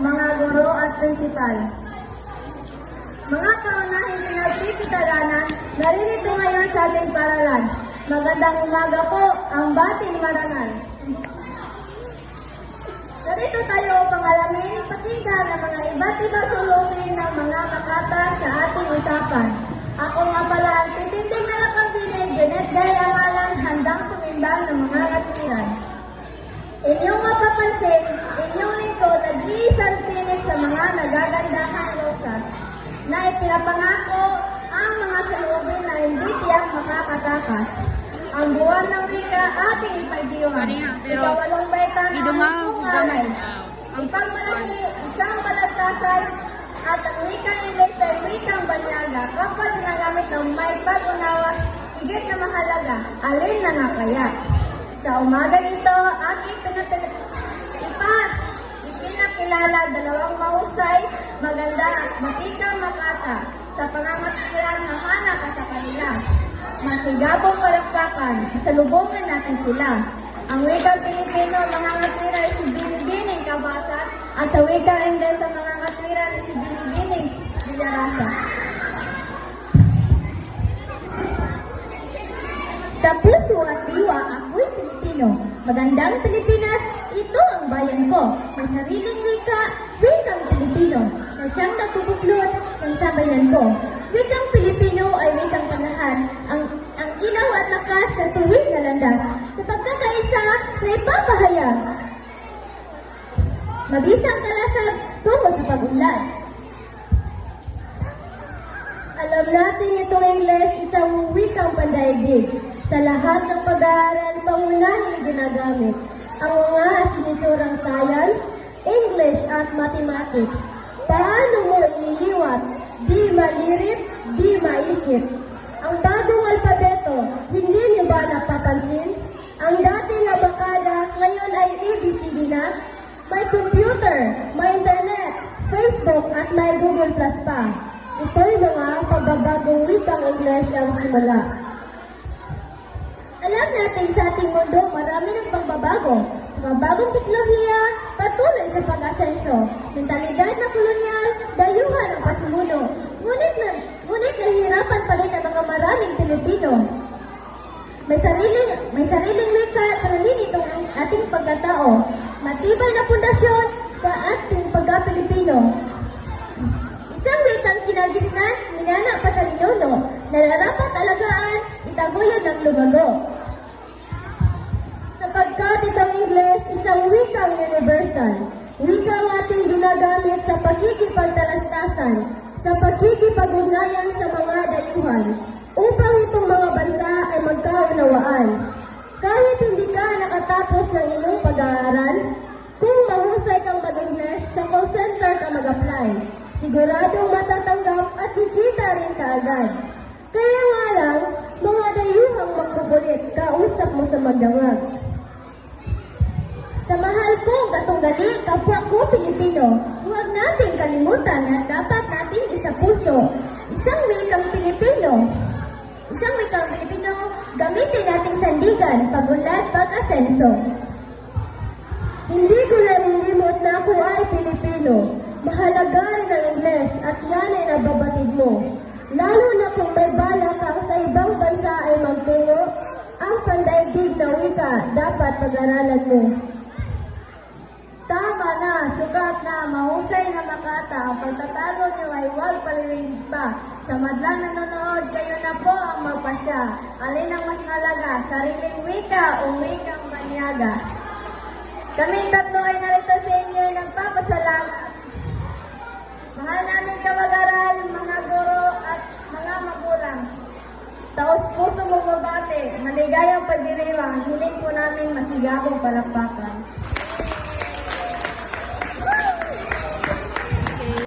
mga guro at prinsipal. Mga kaunahing pinagpipitalanan, naririto ngayon sa ating paralan. Magandang umaga po ang bating maranal. Narito tayo upang alamin pakinggan ang mga iba't ibang sulungin ng mga makata sa ating usapan. Ako nga pala ang titindig na nakapinin, Janet Gay Amalan, handang sumimbang ng mga katiran. Inyong mapapansin, inyong nag-iisang tinig sa mga nagagandahang rosas na ipinapangako ang mga salubin na hindi tiyak makakatakas. Ang buwan ng wika ating ipagdiwan. Pero Ikawalong baitan ang idungaw ko gamay. Ang pagmalaki, isang balagtasay at ang wikang Ingles ay wikang banyaga kapag ginagamit ng may pag-unawa, higit na mahalaga, alin na nga kaya. Sa umaga nito, aking pinatala maganda at matikang makata sa pangangasiran na hanap sa kanila. Masigabong palakpakan, salubungan natin sila. Ang wikang Pilipino, mga ngatira ay si Binibining Kabasa at sa wikang Ingles ang mga ngatira ay si Binibining Villarasa. Sa puso at diwa, ako'y Pilipino. Magandang Pilipinas, ito ang bayan ko. May sariling wika, wikang Pilipino. Na siyang natutuklod ng sabayan ko. Wikang Pilipino ay wikang panahan. Ang, ang ilaw at lakas sa tuwing na landas. Sa pagkakaisa na ipapahayag. Mabisang kalasag tungo sa pag-unlad. Alam natin itong Ingles isang wikang pandaigdig. Sa lahat ng pag-aaral, pangunahing ginagamit. Ang mga asiniturang science, English at mathematics. Paano mo ililiwat? Di malirip, di maisip. Ang bagong alpabeto, hindi niyo ba napapansin? Ang dating abakada, ngayon ay ABCD na. May computer, may internet, Facebook at may Google Plus pa. Ito'y mga pagbabagong wikang English ang simula. Natin sa ating mundo, marami ng pagbabago. Mga bagong teknolohiya, patuloy sa pag-asenso. Mentalidad na kolonyal, dayuhan ang pasimuno. Ngunit, na, ngunit nahihirapan pa rin ang mga maraming Pilipino. May sariling, may sariling wika at nalilito ang ating pagkatao. Matibay na pundasyon sa ating pagka-Pilipino. Isang wikang kinagisnan, minana pa sa ninuno, nararapat alagaan, itaguyod ng lumago. Sapagkat itong Ingles, isang wikang universal. Wikang ating ginagamit sa pagkikipagtalastasan, sa pagkikipag-ugnayan sa mga dayuhan, upang itong mga bansa ay magkaunawaan. Kahit hindi ka nakatapos ng iyong pag-aaral, kung mahusay kang mag-Ingles, sa call center ka mag-apply. Siguradong matatanggap at kikita rin ka agad. Kaya nga lang, mga dayuhang magkukulit, kausap mo sa magdangag. Sa mahal kong kasunggali, kapwa ko Pilipino, huwag nating kalimutan na dapat nating isa puso. Isang wikang Pilipino. Isang wikang Pilipino, gamitin nating sandigan, pagunlad, pag-asenso. Hindi ko nalilimot na ako ay Pilipino. Mahalaga rin ang Ingles at yan ay nababatid mo. Lalo na kung may balak kang sa ibang bansa ay magtungo, ang pandaigdig na wika dapat pag-aralan mo. Sukat na, mahusay na makata, ang pagtatago niyo ay huwag palilinis pa. Sa madlang nanonood, kayo na po ang magpasya. Alin ang mas malaga, sariling wika o wikang banyaga? Kaming tatlo ay narito sa inyo ay nagpapasalamat. Mahal namin kamag-aral, mga guro at mga magulang. Taos puso mo mabate, maligayang pagdiriwang, hiling po namin masigabong palakpakan.